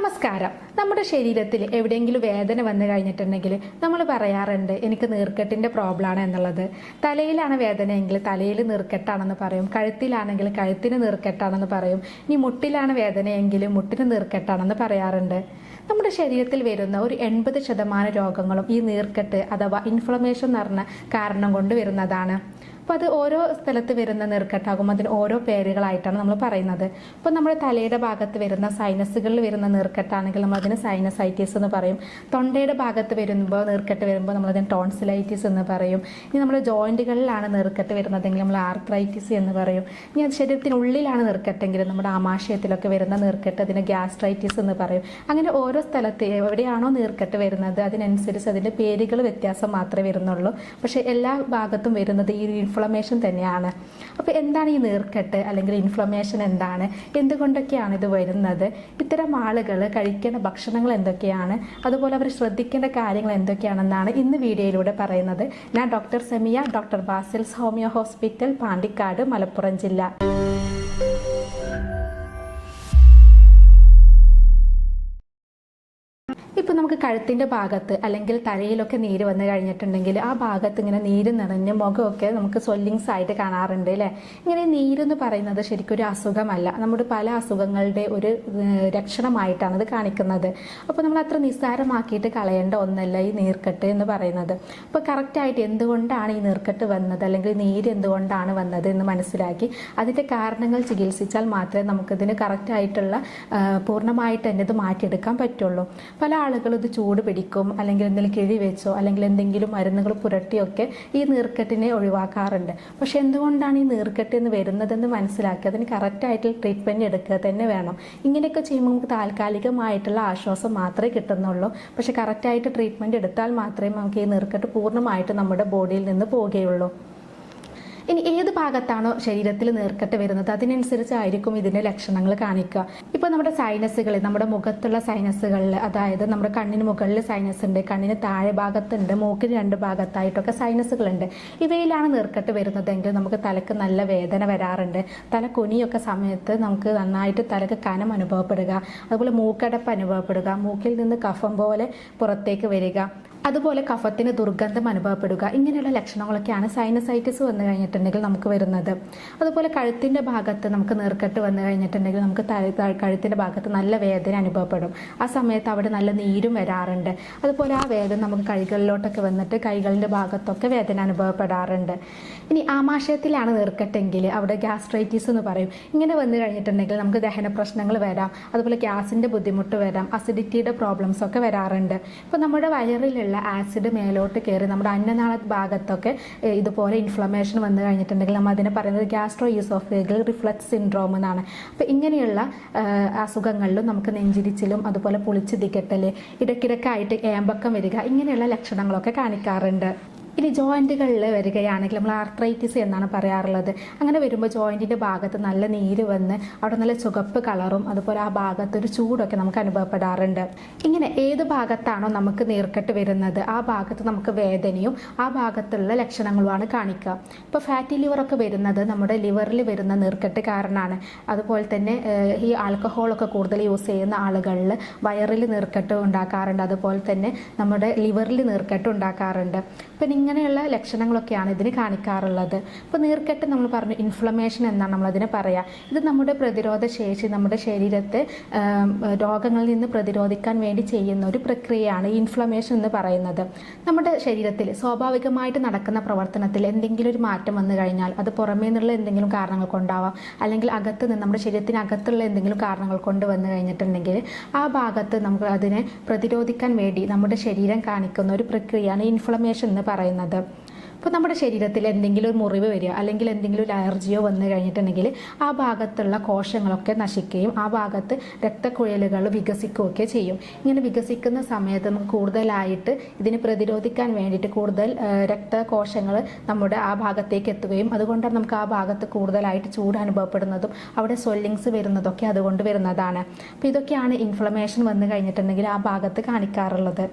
നമസ്കാരം. നമ്മുടെ ശരീരത്തിൽ എവിടെയെങ്കിലും വേദന വന്നു കഴിഞ്ഞിട്ടുണ്ടെങ്കിൽ നമ്മൾ പറയാറുണ്ട് എനിക്ക് നീർക്കെട്ടിന്റെ പ്രോബ്ലമാണ് എന്നുള്ളത്. തലയിലാണ് വേദനയെങ്കിൽ തലയിൽ നീർക്കെട്ടാണെന്ന് പറയും. കഴുത്തിലാണെങ്കിൽ കഴുത്തിന് നീർക്കെട്ടാണെന്ന് പറയും. ഇനി മുട്ടിലാണ് വേദനയെങ്കിൽ മുട്ടിന് നീർക്കെട്ടാണെന്ന് പറയാറുണ്ട്. നമ്മുടെ ശരീരത്തിൽ വരുന്ന ഒരു എൺപത് ശതമാനം രോഗങ്ങളും ഈ നീർക്കെട്ട് അഥവാ ഇൻഫ്ലമേഷൻ എന്ന് പറഞ്ഞ കാരണം കൊണ്ട് വരുന്നതാണ്. അപ്പോൾ അത് ഓരോ സ്ഥലത്ത് വരുന്ന നീർക്കെട്ടാകുമ്പോൾ അതിന് ഓരോ പേരുകളായിട്ടാണ് നമ്മൾ പറയുന്നത്. ഇപ്പോൾ നമ്മുടെ തലയുടെ ഭാഗത്ത് വരുന്ന സൈനസുകളിൽ വരുന്ന നീർക്കെട്ടാണെങ്കിൽ നമ്മൾ അതിന് സൈനസൈറ്റിസ് എന്ന് പറയും. തൊണ്ടയുടെ ഭാഗത്ത് വരുമ്പോൾ നീർക്കെട്ട് വരുമ്പോൾ നമ്മൾ അതിന് ടോൺസിലൈറ്റിസ് എന്ന് പറയും. ഇനി നമ്മുടെ ജോയിന്റുകളിലാണ് നീർക്കെട്ട് വരുന്നതെങ്കിൽ നമ്മൾ ആർത്രൈറ്റിസ് എന്ന് പറയും. ഇനി അത് ശരീരത്തിനുള്ളിലാണ് നീർക്കെട്ടെങ്കിൽ നമ്മുടെ ആമാശയത്തിലൊക്കെ വരുന്ന നീർക്കെട്ട് അതിന് ഗ്യാസ്ട്രൈറ്റിസ് എന്ന് പറയും. അങ്ങനെ ഓരോ സ്ഥലത്ത് എവിടെയാണോ നീർക്കെട്ട് വരുന്നത് അതിനനുസരിച്ച് അതിന്റെ പേരുകൾ വ്യത്യാസം മാത്രമേ വരുന്നുള്ളൂ. പക്ഷേ എല്ലാ ഭാഗത്തും വരുന്നത് ഈ ഇൻഫ്ലമേഷൻ തന്നെയാണ്. അപ്പോൾ എന്താണ് ഈ നീർക്കെട്ട് അല്ലെങ്കിൽ ഇൻഫ്ലമേഷൻ എന്താണ്? എന്തുകൊണ്ടൊക്കെയാണ് ഇത് വരുന്നത്? ഇത്തരം ആളുകൾ കഴിക്കേണ്ട ഭക്ഷണങ്ങൾ എന്തൊക്കെയാണ്? അതുപോലെ അവർ ശ്രദ്ധിക്കേണ്ട കാര്യങ്ങൾ എന്തൊക്കെയാണെന്നാണ് ഇന്ന് വീഡിയോയിലൂടെ പറയുന്നത്. ഞാൻ doctor Semiya doctor Basil's homeo hospital Pandikkad Malappuram ജില്ല. കഴുത്തിന്റെ ഭാഗത്ത് അല്ലെങ്കിൽ തലയിലൊക്കെ നീര് വന്നു കഴിഞ്ഞിട്ടുണ്ടെങ്കിൽ ആ ഭാഗത്ത് ഇങ്ങനെ നീര് നിറഞ്ഞ് മുഖമൊക്കെ നമുക്ക് സ്വെല്ലിങ്സ് ആയിട്ട് കാണാറുണ്ട് അല്ലേ? ഇങ്ങനെ നീരെന്ന് പറയുന്നത് ശരിക്കും ഒരു അസുഖമല്ല. നമ്മുടെ പല അസുഖങ്ങളുടെ ഒരു രക്ഷണമായിട്ടാണ് അത് കാണിക്കുന്നത്. അപ്പോൾ നമ്മൾ അത്ര നിസ്സാരമാക്കിയിട്ട് കളയേണ്ട ഒന്നല്ല ഈ നീർക്കെട്ട് എന്ന് പറയുന്നത്. അപ്പോൾ കറക്റ്റായിട്ട് എന്തുകൊണ്ടാണ് ഈ നീർക്കെട്ട് വന്നത്? അല്ലെങ്കിൽ നീര് എന്തുകൊണ്ടാണ് വന്നത് എന്ന് മനസ്സിലാക്കി അതിന്റെ കാരണങ്ങൾ ചികിത്സിച്ചാൽ മാത്രമേ നമുക്കിതിന് കറക്റ്റായിട്ടുള്ള പൂർണമായിട്ട് തന്നെ ഇത് മാറ്റിയെടുക്കാൻ പറ്റുള്ളൂ. പല ആളുകളും ഇത് ചൂട് പിടിക്കും അല്ലെങ്കിൽ എന്തെങ്കിലും കിഴി വെച്ചോ അല്ലെങ്കിൽ എന്തെങ്കിലും മരുന്നുകൾ പുരട്ടിയൊക്കെ ഈ നീർക്കെട്ടിനെ ഒഴിവാക്കാറുണ്ട്. പക്ഷെ എന്തുകൊണ്ടാണ് ഈ നീർക്കെട്ട് എന്ന് വരുന്നതെന്ന് മനസ്സിലാക്കി അതിന് കറക്റ്റായിട്ടുള്ള ട്രീറ്റ്മെന്റ് എടുക്കുക തന്നെ വേണം. ഇങ്ങനെയൊക്കെ ചെയ്യുമ്പോൾ നമുക്ക് താൽക്കാലികമായിട്ടുള്ള ആശ്വാസം മാത്രമേ കിട്ടുന്നുള്ളൂ. പക്ഷെ കറക്റ്റായിട്ട് ട്രീറ്റ്മെന്റ് എടുത്താൽ മാത്രമേ നമുക്ക് ഈ നീർക്കെട്ട് പൂർണമായിട്ട് നമ്മുടെ ബോഡിയിൽ നിന്ന് പോവുകയുള്ളൂ ഇനി ഏത് ഭാഗത്താണോ ശരീരത്തിൽ നീർക്കെട്ട് വരുന്നത് അതിനനുസരിച്ചായിരിക്കും ഇതിന്റെ ലക്ഷണങ്ങൾ കാണിക്കുക. ഇപ്പൊ നമ്മുടെ സൈനസുകളിൽ നമ്മുടെ മുഖത്തുള്ള സൈനസുകളിൽ അതായത് നമ്മുടെ കണ്ണിന് മുകളിൽ സൈനസ് ഉണ്ട് കണ്ണിന് താഴെ ഭാഗത്തുണ്ട് മൂക്കിന് രണ്ട് ഭാഗത്തായിട്ടൊക്കെ സൈനസുകളുണ്ട് ഇവയിലാണ് നീർക്കെട്ട് വരുന്നതെങ്കിൽ നമുക്ക് തലക്ക് നല്ല വേദന വരാറുണ്ട്. തല കുനിയൊക്കെ സമയത്ത് നമുക്ക് നന്നായിട്ട് തലക്ക് കനം അനുഭവപ്പെടുക. അതുപോലെ മൂക്കടപ്പ് അനുഭവപ്പെടുക. മൂക്കിൽ നിന്ന് കഫം പോലെ പുറത്തേക്ക് വരിക. അതുപോലെ കഫത്തിന് ദുർഗന്ധം അനുഭവപ്പെടുക. ഇങ്ങനെയുള്ള ലക്ഷണങ്ങളൊക്കെയാണ് സൈനസൈറ്റിസ് വന്നു കഴിഞ്ഞിട്ടുണ്ടെങ്കിൽ നമുക്ക് വരുന്നത്. അതുപോലെ കഴുത്തിന്റെ ഭാഗത്ത് നമുക്ക് നീർക്കെട്ട് വന്നു കഴിഞ്ഞിട്ടുണ്ടെങ്കിൽ നമുക്ക് കഴുത്തിന്റെ ഭാഗത്ത് നല്ല വേദന അനുഭവപ്പെടും. ആ സമയത്ത് അവിടെ നല്ല നീരും വരാറുണ്ട്. അതുപോലെ ആ വേദന നമുക്ക് കൈകളിലോട്ടൊക്കെ വന്നിട്ട് കൈകളിന്റെ ഭാഗത്തൊക്കെ വേദന അനുഭവപ്പെടാറുണ്ട്. ഇനി ആമാശയത്തിലാണ് നീർക്കെട്ടെങ്കിൽ അവിടെ ഗ്യാസ്ട്രൈറ്റിസ് എന്ന് പറയും. ഇങ്ങനെ വന്നു കഴിഞ്ഞിട്ടുണ്ടെങ്കിൽ നമുക്ക് ദഹന പ്രശ്നങ്ങൾ വരാം. അതുപോലെ ഗ്യാസിന്റെ ബുദ്ധിമുട്ട് വരാം. അസിഡിറ്റിയുടെ പ്രോബ്ലംസ് ഒക്കെ വരാറുണ്ട്. ഇപ്പോൾ നമ്മുടെ വയറിലുള്ള ആസിഡ് മേലോട്ട് കയറി നമ്മുടെ അന്നനാള ഭാഗത്തൊക്കെ ഇതുപോലെ ഇൻഫ്ലമേഷൻ വന്നു കഴിഞ്ഞിട്ടുണ്ടെങ്കിൽ നമ്മൾ അതിനെ പറയുന്നത് ഗ്യാസ്ട്രോ ഈസോഫേഗൽ റിഫ്ലക്സ് സിൻഡ്രോം എന്നാണ്. അപ്പോൾ ഇങ്ങനെയുള്ള അസുഖങ്ങളിലും നമുക്ക് നെഞ്ചിരിച്ചിലും അതുപോലെ പുളിച്ച് തികട്ടൽ ഇടയ്ക്കിടയ്ക്കായിട്ട് ഏമ്പക്കം വരിക ഇങ്ങനെയുള്ള ലക്ഷണങ്ങളൊക്കെ കാണിക്കാറുണ്ട്. ഇനി ജോയിന്റുകളിൽ വരികയാണെങ്കിൽ നമ്മൾ ആർത്രൈറ്റിസ് എന്നാണ് പറയാറുള്ളത്. അങ്ങനെ വരുമ്പോൾ ജോയിന്റിന്റെ ഭാഗത്ത് നല്ല നീര് വന്ന് അവിടെ നല്ല ചുവപ്പ് കളറും അതുപോലെ ആ ഭാഗത്ത് ഒരു ചൂടൊക്കെ നമുക്ക് അനുഭവപ്പെടാറുണ്ട്. ഇങ്ങനെ ഏത് ഭാഗത്താണോ നമുക്ക് നീർക്കെട്ട് വരുന്നത് ആ ഭാഗത്ത് നമുക്ക് വേദനയും ആ ഭാഗത്തുള്ള ലക്ഷണങ്ങളുമാണ് കാണിക്കുക. ഇപ്പോൾ ഫാറ്റി ലിവറൊക്കെ വരുന്നത് നമ്മുടെ ലിവറിൽ വരുന്ന നീർക്കെട്ട് കാരണമാണ് അതുപോലെ തന്നെ ഈ ആൽക്കഹോളൊക്കെ കൂടുതൽ യൂസ് ചെയ്യുന്ന ആളുകളിൽ വയറിൽ നീർക്കെട്ട് ഉണ്ടാക്കാറുണ്ട്. അതുപോലെ തന്നെ നമ്മുടെ ലിവറിൽ നീർക്കെട്ട് ഉണ്ടാക്കാറുണ്ട്. അപ്പം ഇങ്ങനെയുള്ള ലക്ഷണങ്ങളൊക്കെയാണ് ഇതിന് കാണിക്കാറുള്ളത്. ഇപ്പോൾ നീർക്കെട്ട് നമ്മൾ പറഞ്ഞു ഇൻഫ്ലമേഷൻ എന്നാണ് നമ്മളതിനെ പറയുക ഇത് നമ്മുടെ പ്രതിരോധ ശേഷി നമ്മുടെ ശരീരത്തെ രോഗങ്ങളിൽ നിന്ന് പ്രതിരോധിക്കാൻ വേണ്ടി ചെയ്യുന്ന ഒരു പ്രക്രിയയാണ് ഇൻഫ്ലമേഷൻ എന്ന് പറയുന്നത്. നമ്മുടെ ശരീരത്തിൽ സ്വാഭാവികമായിട്ട് നടക്കുന്ന പ്രവർത്തനത്തിൽ എന്തെങ്കിലും ഒരു മാറ്റം വന്നു കഴിഞ്ഞാൽ അത് പുറമേ നിന്നുള്ള എന്തെങ്കിലും കാരണങ്ങൾ കൊണ്ടാവാം. അല്ലെങ്കിൽ അകത്ത് നിന്ന് നമ്മുടെ ശരീരത്തിനകത്തുള്ള എന്തെങ്കിലും കാരണങ്ങൾ കൊണ്ട് വന്നു കഴിഞ്ഞിട്ടുണ്ടെങ്കിൽ ആ ഭാഗത്ത് നമുക്ക് അതിനെ പ്രതിരോധിക്കാൻ വേണ്ടി നമ്മുടെ ശരീരം കാണിക്കുന്ന ഒരു പ്രക്രിയയാണ് ഇൻഫ്ലമേഷൻ എന്ന് പറയുന്നത്. ഇപ്പോൾ നമ്മുടെ ശരീരത്തിൽ എന്തെങ്കിലും ഒരു മുറിവ് വരിക അല്ലെങ്കിൽ എന്തെങ്കിലും ഒരു അലർജിയോ വന്നു കഴിഞ്ഞിട്ടുണ്ടെങ്കിൽ ആ ഭാഗത്തുള്ള കോശങ്ങളൊക്കെ നശിക്കുകയും ആ ഭാഗത്ത് രക്തക്കുഴലുകൾ വികസിക്കുകയൊക്കെ ചെയ്യും. ഇങ്ങനെ വികസിക്കുന്ന സമയത്ത് നമുക്ക് കൂടുതലായിട്ട് ഇതിനെ പ്രതിരോധിക്കാൻ വേണ്ടിയിട്ട് കൂടുതൽ രക്തകോശങ്ങൾ നമ്മുടെ ആ ഭാഗത്തേക്ക് എത്തുകയും അതുകൊണ്ടാണ് നമുക്ക് ആ ഭാഗത്ത് കൂടുതലായിട്ട് ചൂട് അനുഭവപ്പെടുന്നതും അവിടെ സ്വെല്ലിങ്സ് വരുന്നതൊക്കെ അതുകൊണ്ട് വരുന്നതാണ്. അപ്പോൾ ഇതൊക്കെയാണ് ഇൻഫ്ലമേഷൻ വന്നു കഴിഞ്ഞിട്ടുണ്ടെങ്കിൽ ആ ഭാഗത്ത് കാണിക്കാറുള്ളത്.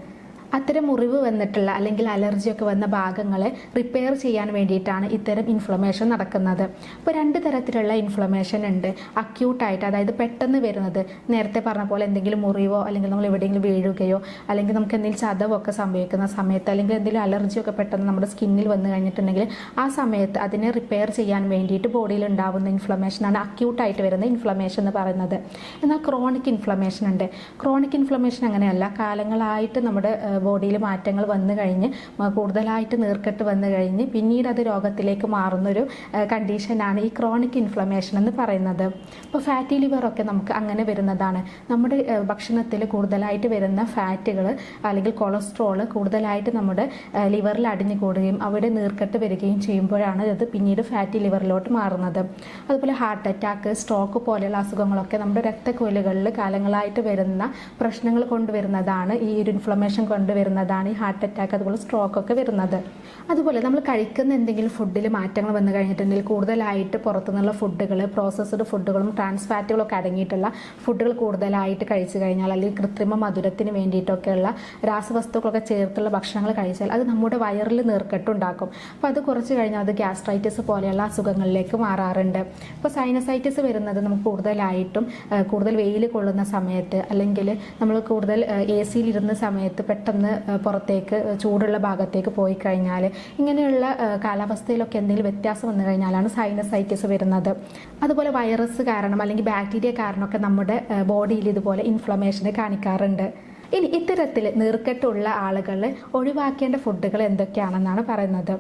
അത്തരം മുറിവ് വന്നിട്ടുള്ള അല്ലെങ്കിൽ അലർജിയൊക്കെ വന്ന ഭാഗങ്ങളെ റിപ്പയർ ചെയ്യാൻ വേണ്ടിയിട്ടാണ് ഇത്തരം ഇൻഫ്ലമേഷൻ നടക്കുന്നത്. അപ്പോൾ രണ്ട് തരത്തിലുള്ള ഇൻഫ്ലമേഷൻ ഉണ്ട്. അക്യൂട്ടായിട്ട് അതായത് പെട്ടെന്ന് വരുന്നത്. നേരത്തെ പറഞ്ഞ പോലെ എന്തെങ്കിലും മുറിവോ അല്ലെങ്കിൽ നമ്മൾ എവിടെയെങ്കിലും വീഴുകയോ അല്ലെങ്കിൽ നമുക്ക് എന്തെങ്കിലും ചതവൊക്കെ സംഭവിക്കുന്ന സമയത്ത് അല്ലെങ്കിൽ എന്തെങ്കിലും അലർജിയൊക്കെ പെട്ടെന്ന് നമ്മുടെ സ്കിന്നിൽ വന്നു കഴിഞ്ഞിട്ടുണ്ടെങ്കിൽ ആ സമയത്ത് അതിനെ റിപ്പയർ ചെയ്യാൻ വേണ്ടിയിട്ട് ബോഡിയിൽ ഉണ്ടാവുന്ന ഇൻഫ്ലമേഷനാണ് അക്യൂട്ടായിട്ട് വരുന്ന ഇൻഫ്ലമേഷൻ എന്ന് പറയുന്നത്. എന്നാൽ ക്രോണിക് ഇൻഫ്ലമേഷൻ ഉണ്ട്. ക്രോണിക് ഇൻഫ്ലമേഷൻ അങ്ങനെയല്ല. കാലങ്ങളായിട്ട് നമ്മുടെ ബോഡിയിൽ മാറ്റങ്ങൾ വന്നു കഴിഞ്ഞ് കൂടുതലായിട്ട് നീർക്കെട്ട് വന്നു കഴിഞ്ഞ് പിന്നീട് അത് രോഗത്തിലേക്ക് മാറുന്നൊരു കണ്ടീഷനാണ് ഈ ക്രോണിക് ഇൻഫ്ലമേഷൻ എന്ന് പറയുന്നത്. അപ്പോൾ ഫാറ്റി ലിവറൊക്കെ നമുക്ക് അങ്ങനെ വരുന്നതാണ്. നമ്മുടെ ഭക്ഷണത്തിൽ കൂടുതലായിട്ട് വരുന്ന ഫാറ്റുകൾ അല്ലെങ്കിൽ കൊളസ്ട്രോൾ കൂടുതലായിട്ട് നമ്മുടെ ലിവറിൽ അടിഞ്ഞു കൂടുകയും അവിടെ നീർക്കെട്ട് വരികയും ചെയ്യുമ്പോഴാണ് ഇത് പിന്നീട് ഫാറ്റി ലിവറിലോട്ട് മാറുന്നത്. അതുപോലെ ഹാർട്ട് അറ്റാക്ക് സ്ട്രോക്ക് പോലെയുള്ള അസുഖങ്ങളൊക്കെ നമ്മുടെ രക്തക്കുഴലുകളിൽ കാലങ്ങളായിട്ട് വരുന്ന പ്രശ്നങ്ങൾ കൊണ്ടുവരുന്നതാണ് ഈ ഒരു ഇൻഫ്ലമേഷൻ കൊണ്ടുവരുന്നതാണ് ഈ ഹാർട്ട് അറ്റാക്ക് അതുപോലെ സ്ട്രോക്ക് ഒക്കെ വരുന്നത്. അതുപോലെ നമ്മൾ കഴിക്കുന്ന എന്തെങ്കിലും ഫുഡിൽ മാറ്റങ്ങൾ വന്നു കഴിഞ്ഞിട്ടുണ്ടെങ്കിൽ കൂടുതലായിട്ട് പുറത്തുനിന്നുള്ള ഫുഡുകൾ പ്രോസസ്ഡ് ഫുഡുകളും ട്രാൻസ് ഫാറ്റുകളൊക്കെ അടങ്ങിയിട്ടുള്ള ഫുഡുകൾ കൂടുതലായിട്ട് കഴിച്ചു കഴിഞ്ഞാൽ അല്ലെങ്കിൽ കൃത്രിമ മധുരത്തിന് വേണ്ടിയിട്ടൊക്കെയുള്ള രാസവസ്തുക്കളൊക്കെ ചേർത്തുള്ള ഭക്ഷണങ്ങൾ കഴിച്ചാൽ അത് നമ്മുടെ വയറിൽ നീർക്കെട്ടുണ്ടാക്കും അപ്പോൾ അത് കുറച്ച് കഴിഞ്ഞാൽ അത് ഗ്യാസ്ട്രൈറ്റിസ് പോലെയുള്ള അസുഖങ്ങളിലേക്ക് മാറാറുണ്ട്. ഇപ്പോൾ സൈനസൈറ്റിസ് വരുന്നത് നമുക്ക് കൂടുതലായിട്ടും കൂടുതൽ വെയിൽ കൊള്ളുന്ന സമയത്ത് അല്ലെങ്കിൽ നമ്മൾ കൂടുതൽ എ സിയിലിരുന്ന സമയത്ത് പെട്ടെന്ന് ആ, പുറത്തേക്ക് ചൂടുള്ള ഭാഗത്തേക്ക് പോയി കഴിഞ്ഞാൽ ഇങ്ങനെയുള്ള കാലാവസ്ഥയിലൊക്കെ എന്തെങ്കിലും വ്യത്യാസം വന്നു കഴിഞ്ഞാലാണ് സൈനസൈറ്റിസ് വരുന്നത്. അതുപോലെ വൈറസ് കാരണം അല്ലെങ്കിൽ ബാക്ടീരിയ കാരണമൊക്കെ നമ്മുടെ ബോഡിയിൽ ഇതുപോലെ ഇൻഫ്ലമേഷനെ കാണിക്കാറുണ്ട്. ഇനി ഇത്തരത്തിൽ നീർക്കെട്ടുള്ള ആളുകൾ ഒഴിവാക്കേണ്ട ഫുഡുകൾ എന്തൊക്കെയാണെന്നാണ് പറയുന്നത്.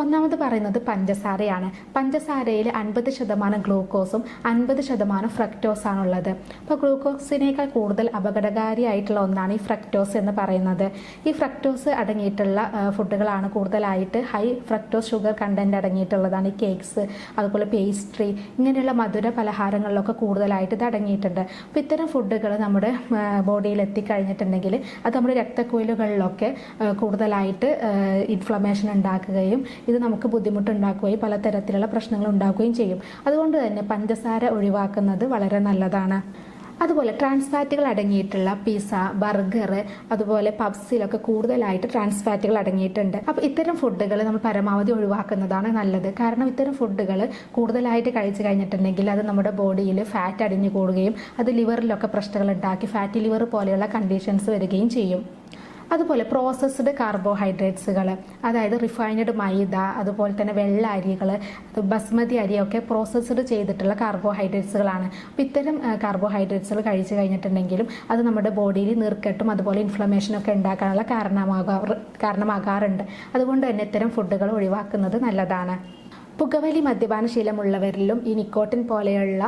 ഒന്നാമത് പറയുന്നത് പഞ്ചസാരയാണ്. പഞ്ചസാരയിൽ അൻപത് ശതമാനം ഗ്ലൂക്കോസും അൻപത് ശതമാനം ഫ്രക്ടോസാണ് ഉള്ളത് അപ്പോൾ ഗ്ലൂക്കോസിനേക്കാൾ കൂടുതൽ അപകടകാരിയായിട്ടുള്ള ഒന്നാണ് ഈ ഫ്രക്ടോസ് എന്ന് പറയുന്നത്. ഈ ഫ്രക്ടോസ് അടങ്ങിയിട്ടുള്ള ഫുഡുകളാണ് കൂടുതലായിട്ട് ഹൈ ഫ്രക്ടോസ് ഷുഗർ കണ്ടന്റ് അടങ്ങിയിട്ടുള്ളതാണ് ഈ കേക്ക്സ് അതുപോലെ പേസ്ട്രി ഇങ്ങനെയുള്ള മധുര പലഹാരങ്ങളിലൊക്കെ കൂടുതലായിട്ട് ഇത് അടങ്ങിയിട്ടുണ്ട്. അപ്പോൾ ഇത്തരം ഫുഡുകൾ നമ്മുടെ ബോഡിയിൽ എത്തിക്കഴിഞ്ഞിട്ടുണ്ടെങ്കിൽ അത് നമ്മുടെ രക്തക്കുഴലുകളിലൊക്കെ കൂടുതലായിട്ട് ഇൻഫ്ലമേഷൻ ഉണ്ടാക്കുകയും ഇത് നമുക്ക് ബുദ്ധിമുട്ടുണ്ടാക്കുകയും പലതരത്തിലുള്ള പ്രശ്നങ്ങൾ ഉണ്ടാക്കുകയും ചെയ്യും. അതുകൊണ്ട് തന്നെ പഞ്ചസാര ഒഴിവാക്കുന്നത് വളരെ നല്ലതാണ്. അതുപോലെ ട്രാൻസ് ഫാറ്റുകൾ അടങ്ങിയിട്ടുള്ള പിസ്സ ബർഗർ അതുപോലെ പബ്സിലൊക്കെ കൂടുതലായിട്ട് ട്രാൻസ് ഫാറ്റുകൾ അടങ്ങിയിട്ടുണ്ട്. അപ്പോൾ ഇത്തരം ഫുഡുകൾ നമ്മൾ പരമാവധി ഒഴിവാക്കുന്നതാണ് നല്ലത്. കാരണം ഇത്തരം ഫുഡുകൾ കൂടുതലായിട്ട് കഴിച്ചു കഴിഞ്ഞിട്ടുണ്ടെങ്കിൽ അത് നമ്മുടെ ബോഡിയിൽ ഫാറ്റ് അടിഞ്ഞു കൂടുകയും അത് ലിവറിലൊക്കെ പ്രശ്നങ്ങൾ ഉണ്ടാക്കി ഫാറ്റി ലിവർ പോലെയുള്ള കണ്ടീഷൻസ് വരികയും ചെയ്യും. അതുപോലെ പ്രോസസ്ഡ് കാർബോഹൈഡ്രേറ്റ്സുകൾ അതായത് റിഫൈൻഡ് മൈദ അതുപോലെ തന്നെ വെള്ള അരികൾ ബസ്മതി അരിയൊക്കെ പ്രോസസ്ഡ് ചെയ്തിട്ടുള്ള കാർബോഹൈഡ്രേറ്റ്സുകളാണ് അപ്പോൾ ഇത്തരം കാർബോഹൈഡ്രേറ്റ്സുകൾ കഴിച്ചു കഴിഞ്ഞിട്ടുണ്ടെങ്കിലും അത് നമ്മുടെ ബോഡിയിൽ നീർക്കെട്ടും അതുപോലെ ഇൻഫ്ലമേഷനൊക്കെ ഉണ്ടാക്കാനുള്ള കാരണമാകാറ് കാരണമാകാറുണ്ട്. അതുകൊണ്ട് തന്നെ ഇത്തരം ഫുഡുകൾ ഒഴിവാക്കുന്നത് നല്ലതാണ്. പുകവലി മദ്യപാന ശീലമുള്ളവരിലും ഈ നിക്കോട്ടിൻ പോലെയുള്ള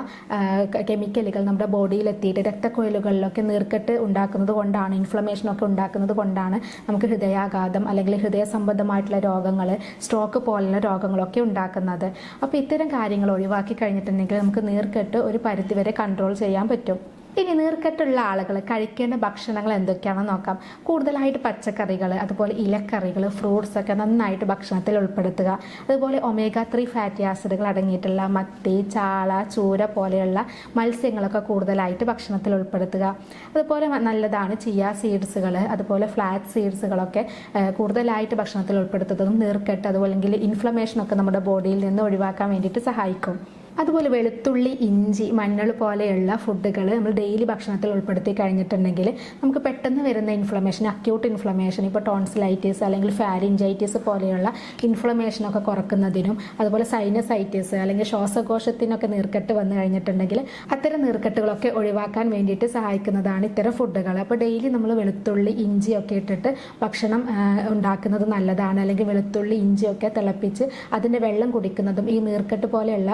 കെമിക്കലുകൾ നമ്മുടെ ബോഡിയിൽ എത്തിയിട്ട് രക്തക്കുഴലുകളിലൊക്കെ നീർക്കെട്ട് ഉണ്ടാക്കുന്നത് കൊണ്ടാണ് ഇൻഫ്ലമേഷനൊക്കെ ഉണ്ടാക്കുന്നത് കൊണ്ടാണ് നമുക്ക് ഹൃദയാഘാതം അല്ലെങ്കിൽ ഹൃദയ സംബന്ധമായിട്ടുള്ള രോഗങ്ങൾ സ്ട്രോക്ക് പോലുള്ള രോഗങ്ങളൊക്കെ ഉണ്ടാക്കുന്നത്. അപ്പോൾ ഇത്തരം കാര്യങ്ങൾ ഒഴിവാക്കി കഴിഞ്ഞിട്ടുണ്ടെങ്കിൽ നമുക്ക് നീർക്കെട്ട് ഒരു പരിധിവരെ കൺട്രോൾ ചെയ്യാൻ പറ്റും. ഇനി നീർക്കെട്ടുള്ള ആളുകൾ കഴിക്കേണ്ട ഭക്ഷണങ്ങൾ എന്തൊക്കെയാണെന്ന് നോക്കാം. കൂടുതലായിട്ട് പച്ചക്കറികൾ അതുപോലെ ഇലക്കറികൾ ഫ്രൂട്ട്സ് ഒക്കെ നന്നായിട്ട് ഭക്ഷണത്തിൽ ഉൾപ്പെടുത്തുക. അതുപോലെ ഒമേഗ ത്രീ ഫാറ്റി ആസിഡുകൾ അടങ്ങിയിട്ടുള്ള മത്തി ചാള ചൂര പോലെയുള്ള മത്സ്യങ്ങളൊക്കെ കൂടുതലായിട്ട് ഭക്ഷണത്തിൽ ഉൾപ്പെടുത്തുക. അതുപോലെ നല്ലതാണ് ചിയ സീഡ്സുകൾ അതുപോലെ ഫ്ലാറ്റ് സീഡ്സുകളൊക്കെ കൂടുതലായിട്ട് ഭക്ഷണത്തിൽ ഉൾപ്പെടുത്തുന്നതും നീർക്കെട്ട് അതുപോലെ ഇൻഫ്ലമേഷനൊക്കെ നമ്മുടെ ബോഡിയിൽ നിന്ന് ഒഴിവാക്കാൻ വേണ്ടിയിട്ട് സഹായിക്കും. അതുപോലെ വെളുത്തുള്ളി ഇഞ്ചി മഞ്ഞൾ പോലെയുള്ള ഫുഡുകൾ നമ്മൾ ഡെയിലി ഭക്ഷണത്തിൽ ഉൾപ്പെടുത്തി കഴിഞ്ഞിട്ടുണ്ടെങ്കിൽ നമുക്ക് പെട്ടെന്ന് വരുന്ന ഇൻഫ്ലമേഷൻ അക്യൂട്ട് ഇൻഫ്ലമേഷൻ ഇപ്പോൾ ടോൺസിലൈറ്റിസ് അല്ലെങ്കിൽ ഫാരിഞ്ചൈറ്റിസ് പോലെയുള്ള ഇൻഫ്ലമേഷനൊക്കെ കുറക്കുന്നതിനും അതുപോലെ സൈനസൈറ്റിസ് അല്ലെങ്കിൽ ശ്വാസകോശത്തിനൊക്കെ നീർക്കെട്ട് വന്നു കഴിഞ്ഞിട്ടുണ്ടെങ്കിൽ അത്തരം നീർക്കെട്ടുകളൊക്കെ ഒഴിവാക്കാൻ വേണ്ടിയിട്ട് സഹായിക്കുന്നതാണ് ഇത്തരം ഫുഡുകൾ. അപ്പോൾ ഡെയിലി നമ്മൾ വെളുത്തുള്ളി ഇഞ്ചിയൊക്കെ ഇട്ടിട്ട് ഭക്ഷണം ഉണ്ടാക്കുന്നത് നല്ലതാണ്. അല്ലെങ്കിൽ വെളുത്തുള്ളി ഇഞ്ചിയൊക്കെ തിളപ്പിച്ച് അതിന്റെ വെള്ളം കുടിക്കുന്നതും ഈ നീർക്കെട്ട് പോലെയുള്ള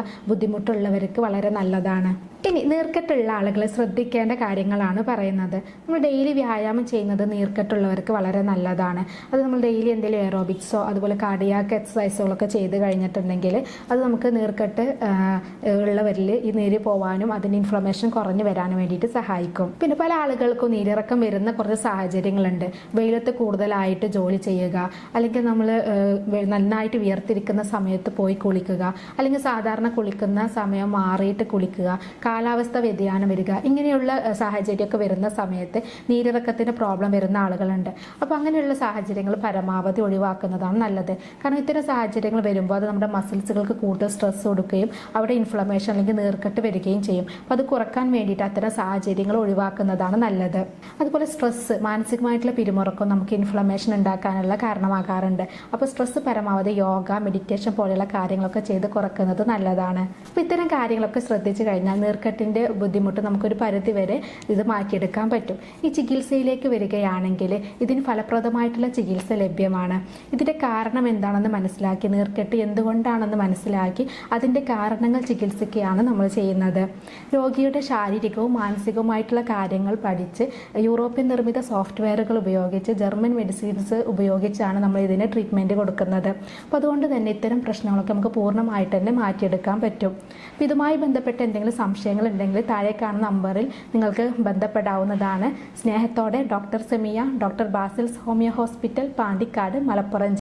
ബുദ്ധിമുട്ടുള്ളവർക്ക് വളരെ നല്ലതാണ്. ഇനി നീർക്കെട്ടുള്ള ആളുകൾ ശ്രദ്ധിക്കേണ്ട കാര്യങ്ങളാണ് പറയുന്നത്. നമ്മൾ ഡെയിലി വ്യായാമം ചെയ്യുന്നത് നീർക്കെട്ടുള്ളവർക്ക് വളരെ നല്ലതാണ്. അത് നമ്മൾ ഡെയിലി എന്തെങ്കിലും എയറോബിക്സോ അതുപോലെ കാർഡിയാക്ക് എക്സസൈസുകളൊക്കെ ചെയ്ത് കഴിഞ്ഞിട്ടുണ്ടെങ്കിൽ അത് നമുക്ക് നീർക്കെട്ട് ഉള്ളവരിൽ ഈ നീര് പോവാനും അതിന്റെ ഇൻഫ്ലമേഷൻ കുറഞ്ഞു വരാനും വേണ്ടിയിട്ട് സഹായിക്കും. പിന്നെ പല ആളുകൾക്കും നീരിറക്കം വരുന്ന കുറച്ച് സാഹചര്യങ്ങളുണ്ട്. വെയിലത്ത് കൂടുതലായിട്ട് ജോലി ചെയ്യുക അല്ലെങ്കിൽ നമ്മൾ നന്നായിട്ട് വിയർത്തിരിക്കുന്ന സമയത്ത് പോയി കുളിക്കുക അല്ലെങ്കിൽ സാധാരണ കുളിക്കുന്ന സമയം മാറിയിട്ട് കുളിക്കുക കാലാവസ്ഥ വ്യതിയാനം വരിക ഇങ്ങനെയുള്ള സാഹചര്യമൊക്കെ വരുന്ന സമയത്ത് നീരിറക്കത്തിന് പ്രോബ്ലം വരുന്ന ആളുകളുണ്ട്. അപ്പോൾ അങ്ങനെയുള്ള സാഹചര്യങ്ങൾ പരമാവധി ഒഴിവാക്കുന്നതാണ് നല്ലത്. കാരണം ഇത്തരം സാഹചര്യങ്ങൾ വരുമ്പോൾ അത് നമ്മുടെ മസിൽസുകൾക്ക് കൂടുതൽ സ്ട്രെസ് കൊടുക്കുകയും അവിടെ ഇൻഫ്ലമേഷൻ അല്ലെങ്കിൽ നീർക്കെട്ട് വരികയും ചെയ്യും. അപ്പോൾ അത് കുറയ്ക്കാൻ വേണ്ടിയിട്ട് അത്തരം സാഹചര്യങ്ങൾ ഒഴിവാക്കുന്നതാണ് നല്ലത്. അതുപോലെ സ്ട്രെസ്സ് മാനസികമായിട്ടുള്ള പിരിമുറക്കം നമുക്ക് ഇൻഫ്ലമേഷൻ ഉണ്ടാക്കാനുള്ള കാരണമാകാറുണ്ട്. അപ്പോൾ സ്ട്രെസ്സ് പരമാവധി യോഗ മെഡിറ്റേഷൻ പോലെയുള്ള കാര്യങ്ങളൊക്കെ ചെയ്ത് കുറക്കുന്നത് നല്ലതാണ്. അപ്പോൾ ഇത്തരം കാര്യങ്ങളൊക്കെ ശ്രദ്ധിച്ചു കഴിഞ്ഞാൽ നീർക്കെട്ടിന്റെ ബുദ്ധിമുട്ട് നമുക്കൊരു പരിധി വരെ ഇത് മാറ്റിയെടുക്കാൻ പറ്റും. ഈ ചികിത്സയിലേക്ക് വരികയാണെങ്കിൽ ഇതിന് ഫലപ്രദമായിട്ടുള്ള ചികിത്സ ലഭ്യമാണ്. ഇതിന്റെ കാരണം എന്താണെന്ന് മനസ്സിലാക്കി നീർക്കെട്ട് എന്തുകൊണ്ടാണെന്ന് മനസ്സിലാക്കി അതിന്റെ കാരണങ്ങൾ ചികിത്സിക്കുകയാണ് നമ്മൾ ചെയ്യുന്നത്. രോഗിയുടെ ശാരീരികവും മാനസികവുമായിട്ടുള്ള കാര്യങ്ങൾ പഠിച്ച് യൂറോപ്യൻ നിർമ്മിത സോഫ്റ്റ്വെയറുകൾ ഉപയോഗിച്ച് ജർമ്മൻ മെഡിസിൻസ് ഉപയോഗിച്ചാണ് നമ്മൾ ഇതിന് ട്രീറ്റ്മെന്റ് കൊടുക്കുന്നത്. അപ്പോൾ അതുകൊണ്ട് തന്നെ ഇത്തരം പ്രശ്നങ്ങളൊക്കെ നമുക്ക് പൂർണമായിട്ട് തന്നെ മാറ്റിയെടുക്കാൻ പറ്റും. അപ്പോൾ ഇതുമായി ബന്ധപ്പെട്ട് എന്തെങ്കിലും സംശയങ്ങൾ ഉണ്ടെങ്കിൽ താഴെ കാണുന്ന നമ്പറിൽ നിങ്ങൾക്ക് ബന്ധപ്പെടാവുന്നതാണ്. സ്നേഹത്തോടെ doctor Semiya doctor Basil's homeo hospital Pandikkad Malappuram